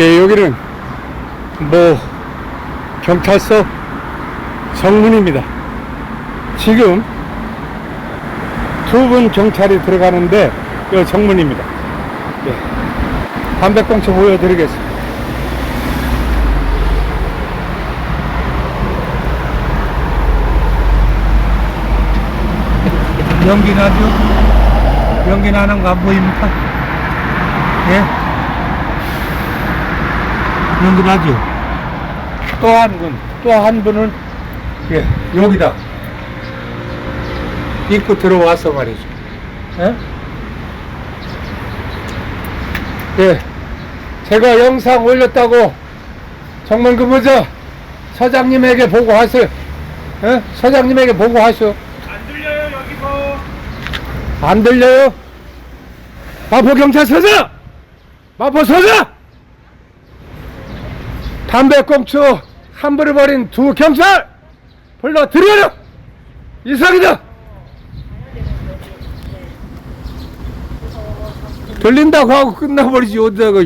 예, 여기는 뭐 경찰서 정문입니다. 지금 두 분 경찰이 들어가는데 이 정문입니다. 예. 담배꽁초 보여드리겠습니다. 연기 나죠? 연기 나는 거 안 보입니까? 예? 연기 나죠? 또 한 분, 또 한 분은 예, 여기다 입고 들어와서 말이죠. 예? 예, 제가 영상 올렸다고 정말 그 뭐죠 서장님에게 보고하세요. 예? 서장님에게 보고하시오. 안 들려요 여기서 안 들려요? 마포 경찰서장! 마포 서장! 담배꽁초 함부로 버린 두 경찰! 불러 들여라! 이상이다! 들린다고 하고 끝나버리지 어디다가